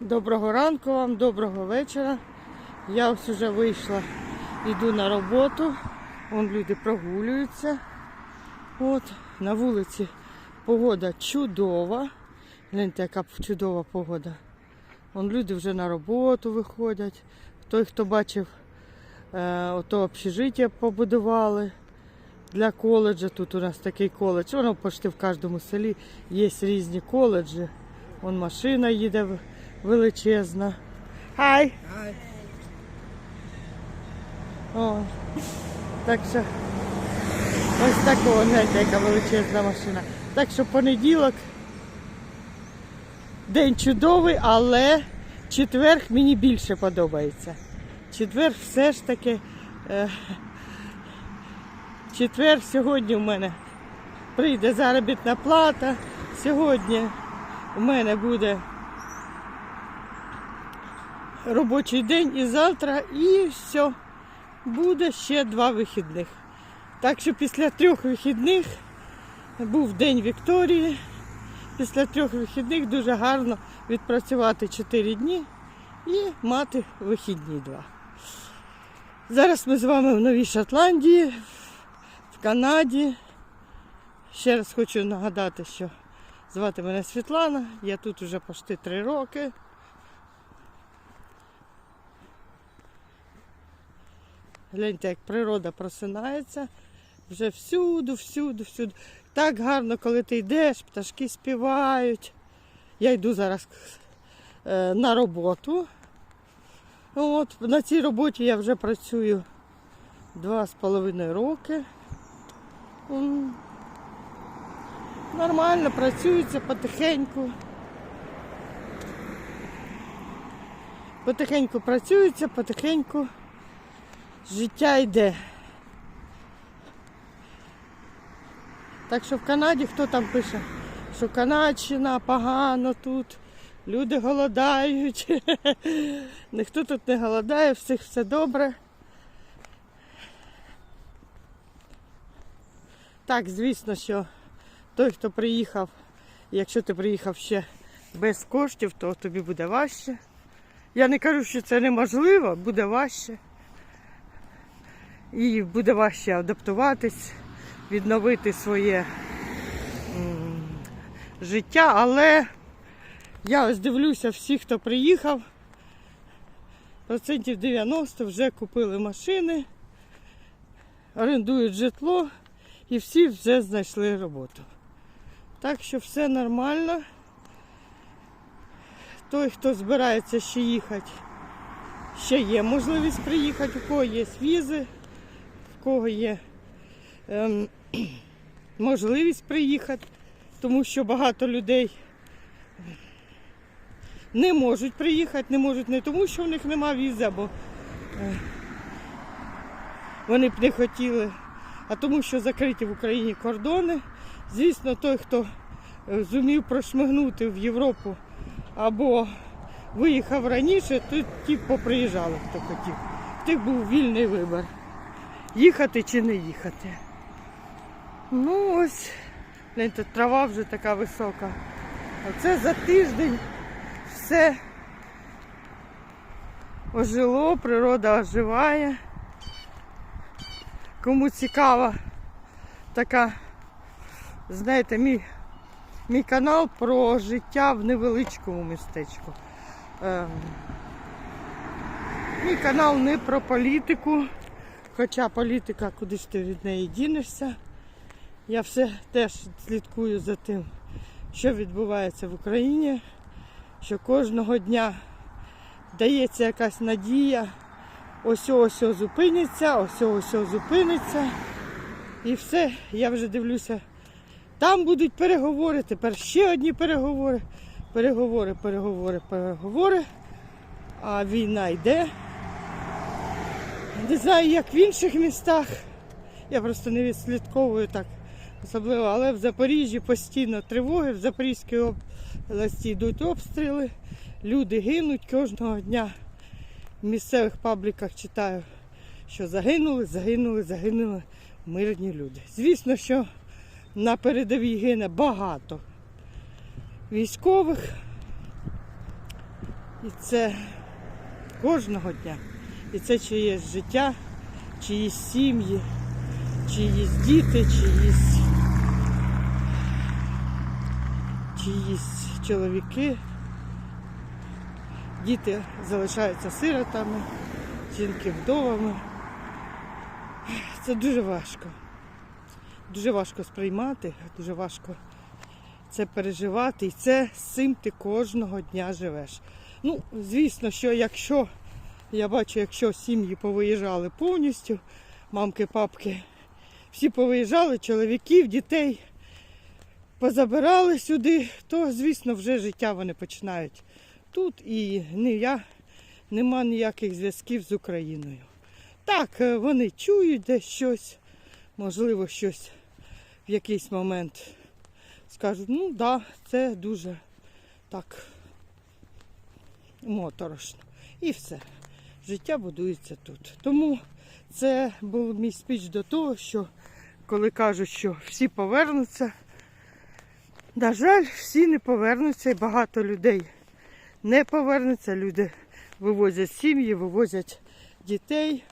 Доброго ранку вам, доброго вечора. Я ось вже вийшла, йду на роботу. Вон люди прогулюються. От, на вулиці погода чудова. Гляньте, яка чудова погода. Вон люди вже на роботу виходять. Той, хто бачив, е, ото общежиття побудували для коледжу. Тут у нас такий коледж. Воно почти в кожному селі є різні коледжі. Вон машина їде величезна. Хай! О, так що ось такого, знаєте, яка величезна машина. Так що понеділок день чудовий, але четверг мені більше подобається. Четверг все ж таки. Е, четвер сьогодні у мене прийде заробітна плата. Сьогодні у мене буде робочий день і завтра, і все. Буде ще два вихідних. Так що після трьох вихідних був День Вікторії. Після трьох вихідних дуже гарно відпрацювати 4 дні і мати вихідні два. Зараз ми з вами в Новій Шотландії, в Канаді. Ще раз хочу нагадати, що звати мене Світлана. Я тут вже почти три роки. Гляньте, як природа просинається. Вже всюду, всюду, всюду. Так гарно, коли ти йдеш, пташки співають. Я йду зараз е, на роботу. От, на цій роботі я вже працюю два з половиною роки. Нормально працюється потихеньку. Потихеньку працюється, потихеньку життя йде. Так що в Канаді хто там пише, що Канадщина погано тут, люди голодають. Ніхто тут не голодає, всіх все добре. Так, звісно, що той, хто приїхав, якщо ти приїхав ще без коштів, то тобі буде важче. Я не кажу, що це неможливо, буде важче. І буде важче адаптуватись, відновити своє життя, але я ось дивлюся, всі, хто приїхав, процентів 90 вже купили машини, орендують житло і всі вже знайшли роботу. Так що все нормально. Той, хто збирається ще їхати, ще є можливість приїхати, у кого є візи, кого є ем, можливість приїхати, тому що багато людей не можуть приїхати, не можуть не тому, що в них нема візи, або е, вони б не хотіли, а тому, що закриті в Україні кордони. Звісно, той, хто е, зумів прошмигнути в Європу або виїхав раніше, то ті поприїжджали, хто хотів. Тих був вільний вибір. Їхати чи не їхати. Ну ось, гляньте, трава вже така висока. Оце за тиждень все ожило, природа оживає. Кому цікава така, знаєте, мій, мій канал про життя в невеличкому містечку. Ем, мій канал не про політику, хоча політика кудись ти від неї дінешся. Я все теж слідкую за тим, що відбувається в Україні, що кожного дня дається якась надія, ось ось зупиниться, ось ось зупиниться. І все, я вже дивлюся. Там будуть переговори, тепер ще одні переговори. Переговори, переговори, переговори. А війна йде. Не знаю, як в інших містах. Я просто не відслідковую так особливо, але в Запоріжжі постійно тривоги, в Запорізькій області йдуть обстріли, люди гинуть кожного дня. В місцевих пабліках читаю, що загинули, загинули, загинули мирні люди. Звісно, що на передовій гине багато військових, І це кожного дня. І це чиєсь життя, чиїсь сім'ї, чиїсь діти, чиїсь, чиїсь чоловіки. Діти залишаються сиротами, жінки вдовами. Це дуже важко. Дуже важко сприймати, дуже важко це переживати. І це з цим ти кожного дня живеш. Ну, звісно, що якщо я бачу, якщо сім'ї повиїжджали повністю, мамки, папки, всі повиїжджали, чоловіків, дітей позабирали сюди, то, звісно, вже життя вони починають тут і не я, нема ніяких зв'язків з Україною. Так, е, вони чують десь щось, можливо, щось в якийсь момент скажуть, ну так, да, це дуже так моторошно. І все. Життя будується тут. Тому це був мій спіч до того, що коли кажуть, що всі повернуться, на жаль, всі не повернуться і багато людей не повернуться. Люди вивозять сім'ї, вивозять дітей.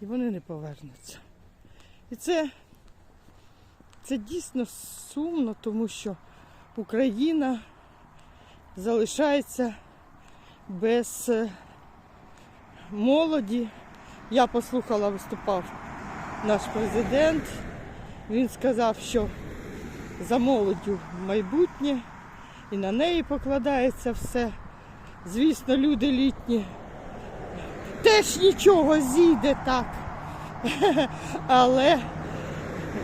І вони не повернуться. І це, це дійсно сумно, тому що Україна залишається без е, молоді. Я послухала, виступав наш президент. Він сказав, що за молоддю майбутнє і на неї покладається все. Звісно, люди літні теж нічого зійде так. Але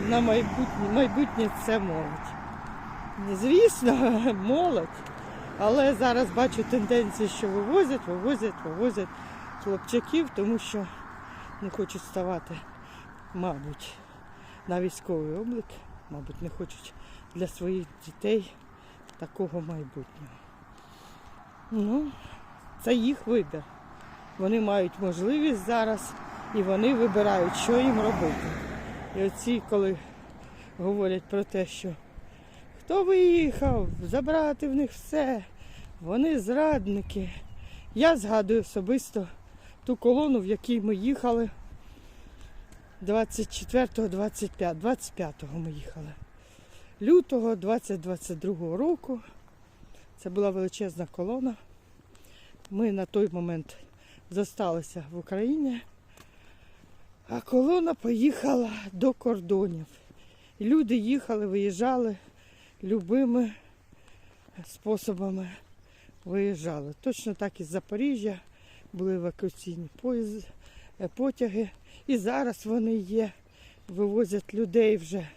на майбутнє, майбутнє це молодь. Звісно, молодь. Але зараз бачу тенденції, що вивозять, вивозять, вивозять хлопчаків, тому що не хочуть ставати, мабуть, на військовий облік, мабуть, не хочуть для своїх дітей такого майбутнього. Ну, це їх вибір. Вони мають можливість зараз і вони вибирають, що їм робити. І оці, коли говорять про те, що хто виїхав, забрати в них все, вони зрадники. Я згадую особисто ту колону, в якій ми їхали 24-го, 25, 25-го ми їхали. Лютого 2022 року. Це була величезна колона. Ми на той момент зосталися в Україні, а колона поїхала до кордонів. Люди їхали, виїжджали любими способами виїжджали. Точно так із Запоріжжя були евакуаційні е, потяги. І зараз вони є, вивозять людей вже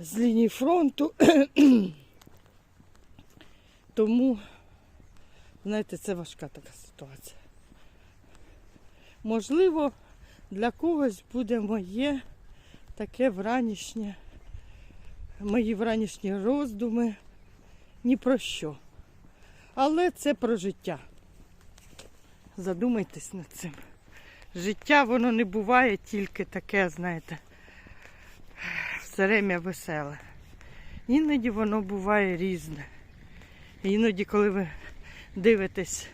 з лінії фронту. Тому, знаєте, це важка така ситуація. Можливо, для когось буде моє таке вранішнє, мої вранішні роздуми ні про що. Але це про життя. Задумайтесь над цим. Життя воно не буває тільки таке, знаєте, все время веселе. Іноді воно буває різне. Іноді, коли ви дивитесь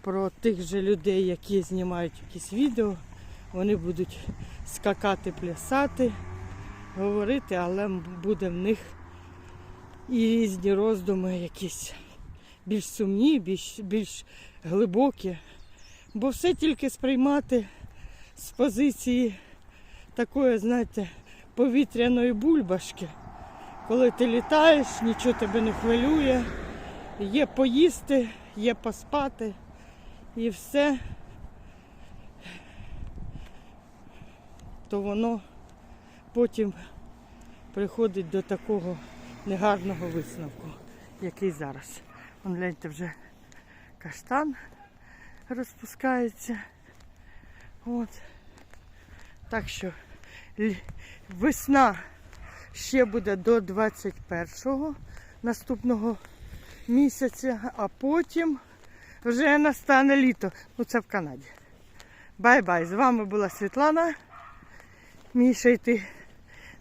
про тих же людей, які знімають якісь відео, вони будуть скакати, плясати, говорити, але буде в них і різні роздуми якісь більш сумні, більш, більш глибокі. Бо все тільки сприймати з позиції такої, знаєте, повітряної бульбашки. Коли ти літаєш, нічого тебе не хвилює, є поїсти, є поспати і все, то воно потім приходить до такого негарного висновку, який зараз. Вон гляньте вже каштан розпускається. От. Так що весна ще буде до 21-го наступного місяця, а потім вже настане літо. Ну це в Канаді. Бай-бай! З вами була Світлана. Мені ще йти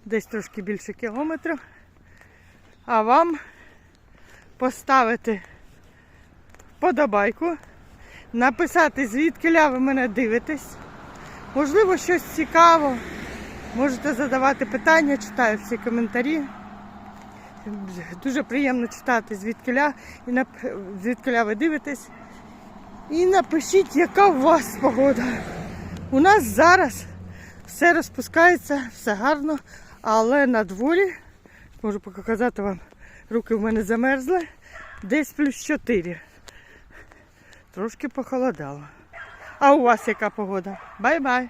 десь трошки більше кілометрів. А вам поставити подобайку, написати, звідки ля ви мене дивитесь. Можливо, щось цікаво. Можете задавати питання, читаю всі коментарі. Дуже приємно читати звідкиля і нап- звідкиля ви дивитесь. І напишіть, яка у вас погода. У нас зараз все розпускається, все гарно, але на дворі, можу показати вам, руки в мене замерзли, десь плюс 4. Трошки похолодало. А у вас яка погода? Бай-бай!